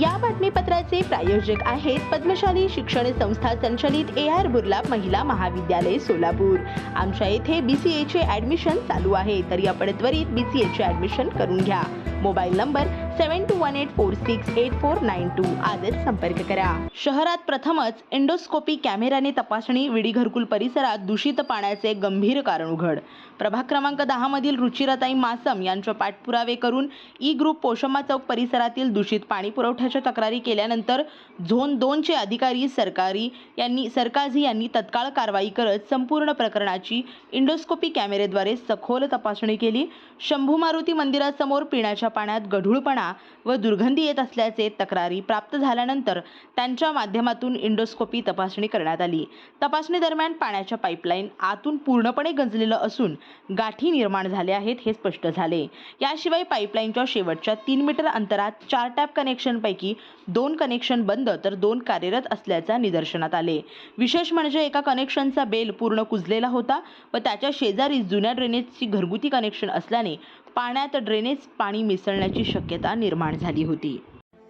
या बातमीपत्राचे प्रायोजक आहेत पद्मशाली शिक्षण संस्था संचलित ए आर बुर्ला महिला महाविद्यालय सोलापूर. आमच्या येथे बी सी एचे ॲडमिशन चालू आहे. तरी आपण त्वरित बी सी एचे ॲडमिशन करून घ्या. Mobile number seven two one eight four six eight four nine two आजच संपर्क करा. शहरात प्रथमच एंडोस्कोपी कॅमेऱ्याने तपासणी विडी घरकुल परिसरात दूषित पाण्याचे गंभीर कारण उघड. प्रभाग क्रमांक दहा मधील रुचिरताई मासम यांच्या पाठपुरावे करून ई ग्रुप पोषमा चौक परिसरातील दूषित पाणी पुरवठ्याच्या तक्रारी केल्यानंतर झोन दोनचे अधिकारी सरकारी यांनी सरकारझी यांनी तत्काळ कारवाई करत संपूर्ण प्रकरणाची इंडोस्कोपी कॅमेरेद्वारे सखोल तपासणी केली. शंभू मारुती मंदिरासमोर पिण्याच्या पाण्यात गढूळपणा व दुर्गंधी येत असल्याचे तक्रारी प्राप्त झाल्यानंतर त्यांच्या माध्यमातून इंडोस्कोपी तपासणी करण्यात आली. तपासणी दरम्यान पाण्याच्या पाईपलाईन आतून पूर्णपणे गंजलेलं असून गाठी निर्माण झाल्या आहेत हे स्पष्ट झाले. याशिवाय पाईपलाईनच्या शेवटच्या तीन मीटर अंतरात चार टॅप कनेक्शनपैकी दोन कनेक्शन बंद तर दोन कार्यरत असल्याचा निदर्शनात आले. विशेष म्हणजे एका कनेक्शनचा बेल पूर्ण कुजलेला होता व त्याच्या शेजारी जुन्या ड्रेनेजची घरगुती कनेक्शन असल्याने पाण्यात ड्रेनेज पाणी मिस मिसळण्याची शक्यता निर्माण झाली होती.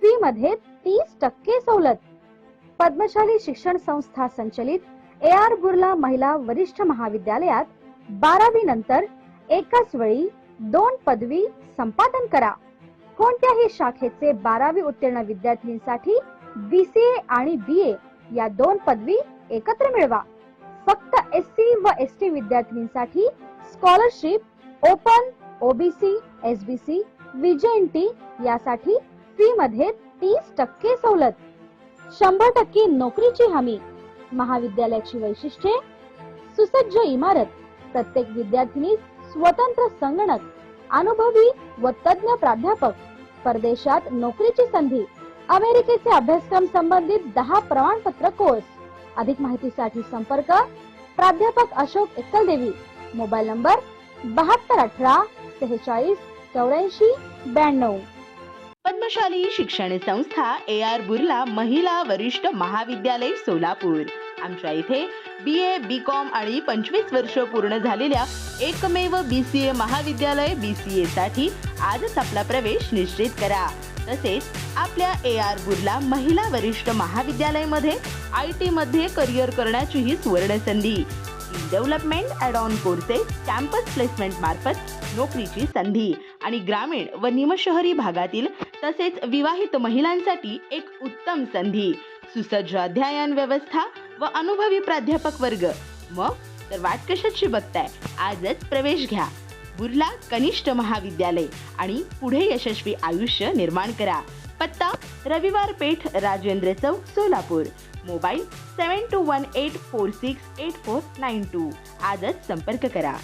फी मध्ये तीस टक्के सवलत. पद्मशाली शिक्षण संस्था संचलित ए आर बुर्ला महिला वरिष्ठ महाविद्यालयात बारावी नंतर एकाच वेळी दोन पदवी संपादन करा. कोणत्याही शाखेचे बारावी उत्तीर्ण विद्यार्थ्यांसाठी बीसीए आणि बी ए या दोन पदवी एकत्र मिळवा. फक्त एस सी व एस टी विद्यार्थ्यांसाठी स्कॉलरशिप ओपन ओबीसी एसबीसी विजयंती यासाठी फी मध्ये तीस टक्के सवलत. शंभर टक्के नोकरीची हमी. महाविद्यालयाची वैशिष्ट्ये. सुसज्ज इमारत. प्रत्येक विद्यार्थिनी स्वतंत्र संगणक अनुभवी व तज्ञ प्राध्यापक परदेशात नोकरीची संधी अमेरिकेचे अभ्यासक्रम संबंधित दहा प्रमाणपत्र कोर्स. अधिक माहितीसाठी संपर्क प्राध्यापक अशोक एकलदेवी. मोबाईल नंबर बहात्तर अठरा सेहेचाळीस चौऱ्याऐंशी ब्याण्णव. पद्मशाली शिक्षण संस्था ए आर बुर्ला महिला वरिष्ठ महाविद्यालय सोलापूर. आमच्या इथे बी ए बी कॉम आणि पंचवीस वर्ष पूर्ण झालेल्या एकमेव बी सी ए महाविद्यालय बी सी ए साठी आजच आपला प्रवेश निश्चित करा. तसेच आपल्या ए आर बुर्ला महिला वरिष्ठ महाविद्यालयमध्ये आय टी मध्ये करिअर करण्याचीही सुवर्ण संधी development add on courses campus placement मार्फत नोकरीची संधी. आणि ग्रामीण व निमशहरी भागातील तसेच विवाहित महिलांसाठी एक उत्तम संधी. सुसज्ज अध्ययन व्यवस्था व अनुभवी प्राध्यापक वर्ग. मग तर वाट कशाची बघताय? आजच प्रवेश घ्या. बुर्ला कनिष्ठ महाविद्यालय आणि पुढे यशस्वी आयुष्य निर्माण करा. पत्ता Raviwar Peth Rajendra Chowk Solapur. Mobile seven two one eight four six eight four nine two. आजच संपर्क करा.